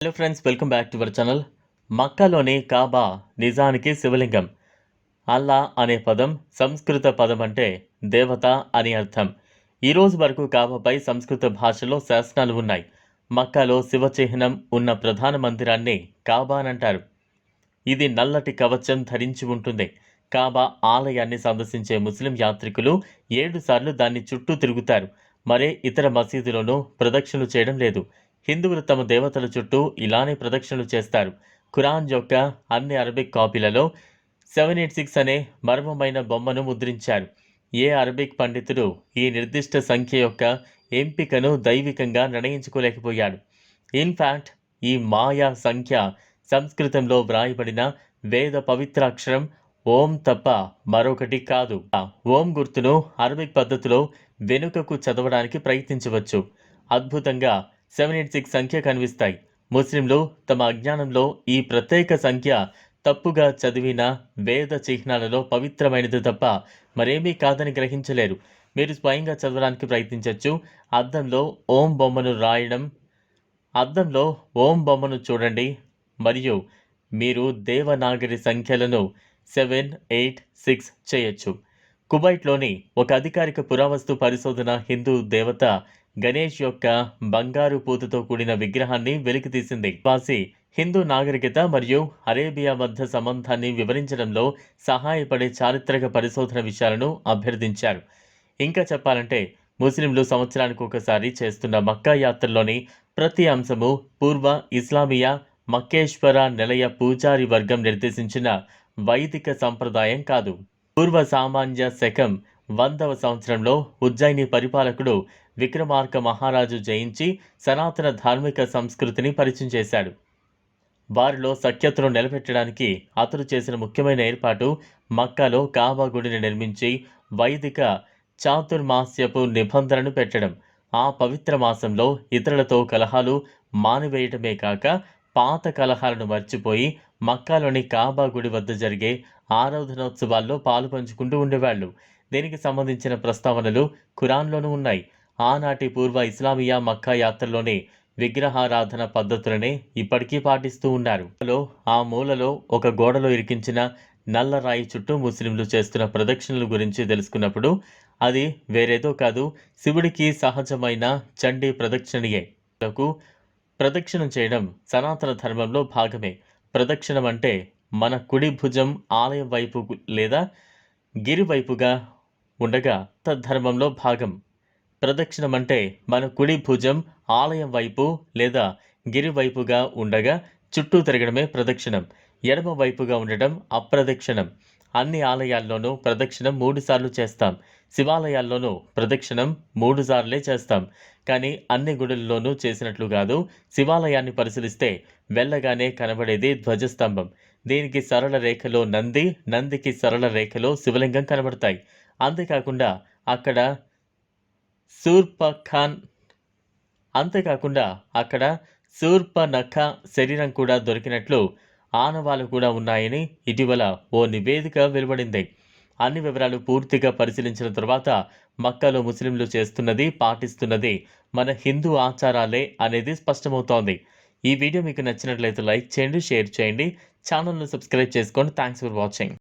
Hello friends welcome back to our channel మక్కాలోని Kaaba నిజానికి శివలింగం అల్లా అనే పదం సంస్కృత పదం అంటే దేవత అని అర్థం. ఈ రోజు వరకు కాబాపై సంస్కృత భాషలో శాసనాలు ఉన్నాయి. మక్కాలో శివ చిహ్నం ఉన్న ప్రధాన మందిరాన్ని కాబా అని అంటారు. ఇది నల్లటి కవచం ధరించి ఉంటుంది. కాబా ఆలయాన్ని సందర్శించే ముస్లిం యాత్రికులు ఏడు సార్లు దాన్ని చుట్టూ తిరుగుతారు. మరే ఇతర మసీదులోనూ ప్రదక్షిణలు చేయడం లేదు. హిందువులు తమ దేవతల చుట్టూ ఇలానే ప్రదక్షిణలు చేస్తారు. ఖురాన్ యొక్క అన్ని అరబిక్ కాపీలలో సెవెన్ ఎయిట్ సిక్స్ అనే మర్మమైన బొమ్మను ముద్రించారు. ఏ అరబిక్ పండితుడు ఈ నిర్దిష్ట సంఖ్య యొక్క ఎంపికను దైవికంగా నిర్ణయించుకోలేకపోయాడు. ఇన్ఫ్యాక్ట్ ఈ మాయా సంఖ్య సంస్కృతంలో వ్రాయబడిన వేద పవిత్రాక్షరం ఓం తప్ప మరొకటి కాదు. ఆ ఓం గుర్తును అరబిక్ పద్ధతిలో వెనుకకు చదవడానికి ప్రయత్నించవచ్చు. అద్భుతంగా సెవెన్ ఎయిట్ సిక్స్ సంఖ్య కనిపిస్తాయి. ముస్లింలు తమ అజ్ఞానంలో ఈ ప్రత్యేక సంఖ్య తప్పుగా చదివిన వేద చిహ్నాలలో పవిత్రమైనది తప్ప మరేమీ కాదని గ్రహించలేరు. మీరు స్వయంగా చదవడానికి ప్రయత్నించవచ్చు. అద్దంలో ఓం బొమ్మను రాయడం అద్దంలో ఓం బొమ్మను చూడండి. మరియు మీరు దేవనాగరి సంఖ్యలను సెవెన్ ఎయిట్ సిక్స్ చేయొచ్చు. కువైట్లోని ఒక అధికారిక పురావస్తు పరిశోధన హిందూ దేవత గణేష్ యొక్క బంగారు పూతతో కూడిన విగ్రహాన్ని వెలికితీసింది వాసి హిందూ నాగరికత మరియు అరేబియా మధ్య సంబంధాన్ని వివరించడంలో సహాయపడే చారిత్రక పరిశోధన విషయాలను అభ్యర్థించారు. ఇంకా చెప్పాలంటే ముస్లింలు సంవత్సరానికి ఒకసారి చేస్తున్న మక్కా యాత్రలోని ప్రతి అంశము పూర్వ ఇస్లామియా మక్కేశ్వర నిలయ పూజారి వర్గం నిర్దేశించిన వైదిక సంప్రదాయం కాదు. పూర్వ సామాన్య శకం వందవ సంవత్సరంలో ఉజ్జయిని పరిపాలకుడు విక్రమార్క మహారాజు జయించి సనాతన ధార్మిక సంస్కృతిని పరిచయం చేశాడు. వారిలో సఖ్యతను నిలబెట్టడానికి అతడు చేసిన ముఖ్యమైన ఏర్పాటు మక్కాలో కాబా గుడిని నిర్మించి వైదిక చాతుర్మాస్యపు నిబంధనను పెట్టడం. ఆ పవిత్ర మాసంలో ఇతరులతో కలహాలు మానివేయటమే కాక పాత కలహాలను మర్చిపోయి మక్కాలోని కాబా గుడి వద్ద జరిగే ఆరాధనోత్సవాల్లో పాలు పంచుకుంటూ ఉండేవాళ్ళు. దీనికి సంబంధించిన ప్రస్తావనలు ఖురాన్లోనూ ఉన్నాయి. ఆనాటి పూర్వ ఇస్లామియా మక్కా యాత్రలోని విగ్రహారాధన పద్ధతులనే ఇప్పటికీ పాటిస్తూ ఉన్నారు. ఆ మూలలో ఒక గోడలో ఇరికించిన నల్ల రాయి చుట్టూ ముస్లింలు చేస్తున్న ప్రదక్షిణల గురించి తెలుసుకున్నప్పుడు అది వేరేదో కాదు శివుడికి సహజమైన చండీ ప్రదక్షిణయే. ప్రదక్షిణం చేయడం సనాతన ధర్మంలో భాగమే. ప్రదక్షిణం అంటే మన కుడి భుజం ఆలయం వైపు లేదా గిరి వైపుగా ఉండగా తద్ధర్మంలో భాగం. ప్రదక్షిణం అంటే మన కుడి భుజం ఆలయం వైపు లేదా గిరి వైపుగా ఉండగా చుట్టూ తిరగడమే ప్రదక్షిణం. ఎడమ వైపుగా ఉండటం అప్రదక్షిణం. అన్ని ఆలయాల్లోనూ ప్రదక్షిణం మూడుసార్లు చేస్తాం. శివాలయాల్లోనూ ప్రదక్షిణం మూడుసార్లే చేస్తాం. కానీ అన్ని గుడుల్లోనూ చేసినట్లు కాదు శివాలయాన్ని పరిశీలిస్తే వెళ్ళగానే కనబడేది ధ్వజస్తంభం. దీనికి సరళ రేఖలో నంది నందికి సరళ రేఖలో శివలింగం కనబడతాయి. అంతేకాకుండా అక్కడ సూర్పఖాన్. అంతేకాకుండా అక్కడ సూర్పనఖ శరీరం కూడా దొరికినట్లు ఆనవాలు కూడా ఉన్నాయని ఇటీవల ఓ నివేదిక వెలువడింది. అన్ని వివరాలు పూర్తిగా పరిశీలించిన తర్వాత మక్కాలో ముస్లింలు చేస్తున్నది పాటిస్తున్నది మన హిందూ ఆచారాలే అనేది స్పష్టమవుతోంది. ఈ వీడియో మీకు నచ్చినట్లయితే లైక్ చేయండి షేర్ చేయండి. ఛానల్ను సబ్స్క్రైబ్ చేసుకోండి. Thanks for watching.